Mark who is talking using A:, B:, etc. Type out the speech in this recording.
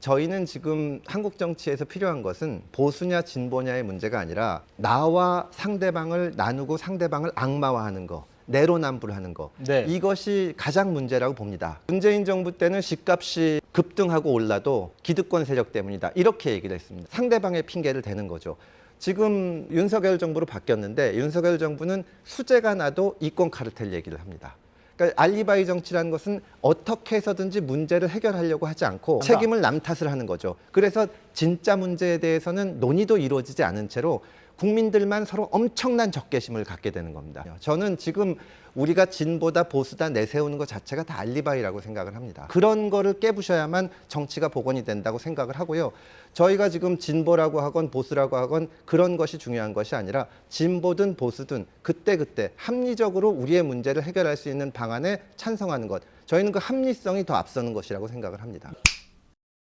A: 저희는 지금 한국 정치에서 필요한 것은 보수냐 진보냐의 문제가 아니라 나와 상대방을 나누고 상대방을 악마화하는 거. 내로남불하는 거
B: 네.
A: 이것이 가장 문제라고 봅니다. 문재인 정부 때는 집값이 급등하고 올라도 기득권 세력 때문이다 이렇게 얘기를 했습니다. 상대방의 핑계를 대는 거죠. 지금 윤석열 정부로 바뀌었는데 윤석열 정부는 수재가 나도 이권 카르텔 얘기를 합니다. 그러니까 알리바이 정치라는 것은 어떻게 해서든지 문제를 해결하려고 하지 않고 책임을 남 탓을 하는 거죠. 그래서 진짜 문제에 대해서는 논의도 이루어지지 않은 채로 국민들만 서로 엄청난 적개심을 갖게 되는 겁니다. 저는 지금 우리가 진보다 보수다 내세우는 것 자체가 다 알리바이라고 생각을 합니다. 그런 거를 깨부셔야만 정치가 복원이 된다고 생각을 하고요. 저희가 지금 진보라고 하건 보수라고 하건 그런 것이 중요한 것이 아니라 진보든 보수든 그때그때 합리적으로 우리의 문제를 해결할 수 있는 방안에 찬성하는 것. 저희는 그 합리성이 더 앞서는 것이라고 생각을 합니다.